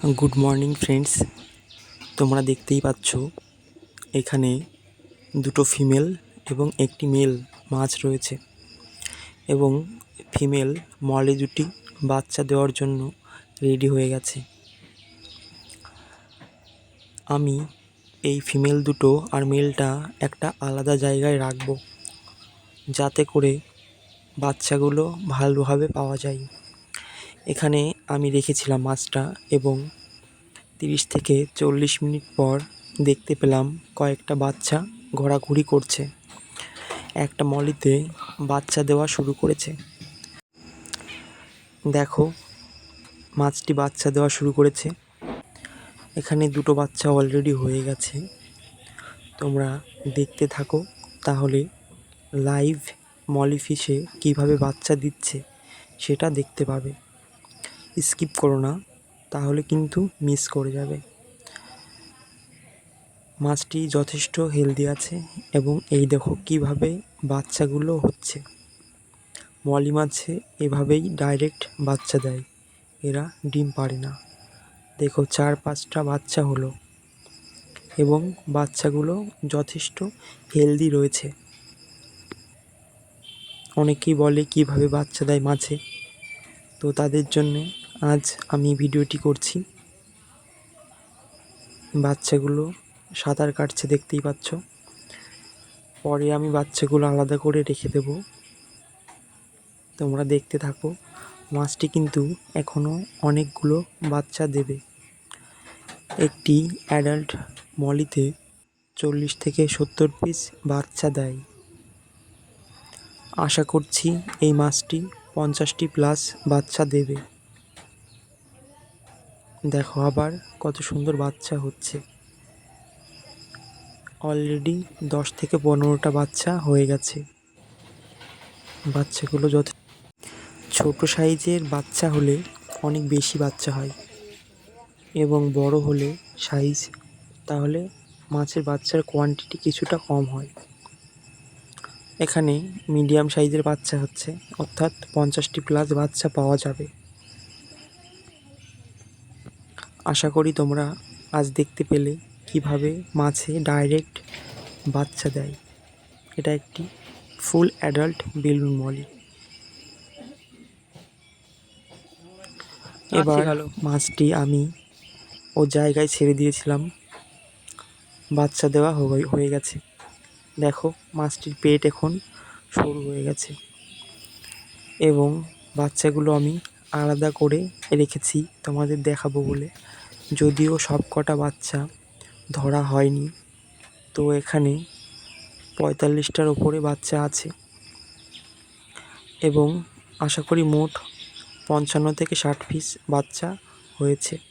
Good morning friends. তোমরা দেখতেই পাচ্ছ, এখানে দুটো ফিমেল এবং একটি মেল মাছ রয়েছে এবং ফিমেল মলে দুটি বাচ্চা দেওয়ার জন্য রেডি হয়ে গেছে। আমি এই ফিমেল দুটো আর মেলটা একটা আলাদা জায়গায় রাখব, যাতে করে বাচ্চাগুলো ভালোভাবে পাওয়া যায়। এখানে আমি রেখেছিলাম মাছটা এবং তিরিশ থেকে চল্লিশ মিনিট পর দেখতে পেলাম কয়েকটা বাচ্চা ঘোরাঘুরি করছে। একটা মলিতে বাচ্চা দেওয়া শুরু করেছে। দেখো, মাছটি বাচ্চা দেওয়া শুরু করেছে। এখানে দুটো বাচ্চা অলরেডি হয়ে গেছে। তোমরা দেখতে থাকো, তাহলে লাইভ মলি ফিশে কীভাবে বাচ্চা দিচ্ছে সেটা দেখতে পাবে। স্কিপ করো না, তাহলে কিন্তু মিস করে যাবে। মাছটি যথেষ্ট হেলদি আছে এবং এই দেখো কীভাবে বাচ্চাগুলো হচ্ছে। মলি মাছে এভাবেই ডাইরেক্ট বাচ্চা দেয়, এরা ডিম পারে না। দেখো চার পাঁচটা বাচ্চা হলো এবং বাচ্চাগুলো যথেষ্ট হেলদি রয়েছে। অনেকেই বলে কীভাবে বাচ্চা দেয় মাছে, তো তাদের জন্যে আজ আমি ভিডিওটি করছি। বাচ্চাগুলো সাঁতার কাটছে, দেখতেই পাচ্ছ। পরে আমি বাচ্চাগুলো আলাদা করে রেখে দেব। তোমরা দেখতে থাকো, মাছটি কিন্তু এখনও অনেকগুলো বাচ্চা দেবে। একটি অ্যাডাল্ট মলিতে চল্লিশ থেকে সত্তর পিস বাচ্চা দেয়। আশা করছি এই মাছটি পঞ্চাশটি প্লাস বাচ্চা দেবে। দেখো আবার কত সুন্দর বাচ্চা হচ্ছে। অলরেডি দশ থেকে পনেরোটা বাচ্চা হয়ে গেছে। বাচ্চাগুলো যত ছোট সাইজের বাচ্চা হলে অনেক বেশি বাচ্চা হয় এবং বড় হলে সাইজ, তাহলে মাছের বাচ্চার কোয়ান্টিটি কিছুটা কম হয়। এখানে মিডিয়াম সাইজের বাচ্চা হচ্ছে, অর্থাৎ পঞ্চাশটি প্লাস বাচ্চা পাওয়া যাবে। আশা করি তোমরা আজ দেখতে পেলে কীভাবে মাছে ডাইরেক্ট বাচ্চা দেয়। এটা একটি ফুল অ্যাডাল্ট বেলুন মলি এবার মাছটি আমি ও জায়গায় ছেড়ে দিয়েছিলাম। বাচ্চা দেওয়া হয়ে গেছে। দেখো মাছটির পেট এখন সরু হয়ে গেছে। এবং বাচ্চাগুলো আমি আলাদা করে রেখেছি তোমাদের দেখাবো বলে। যদিও সব কটা বাচ্চা ধরা হয়নি, তো এখানে পঁয়তাল্লিশটার ওপরে বাচ্চা আছে। এবং আশা করি মোট পঞ্চান্ন থেকে ষাট পিস বাচ্চা হয়েছে।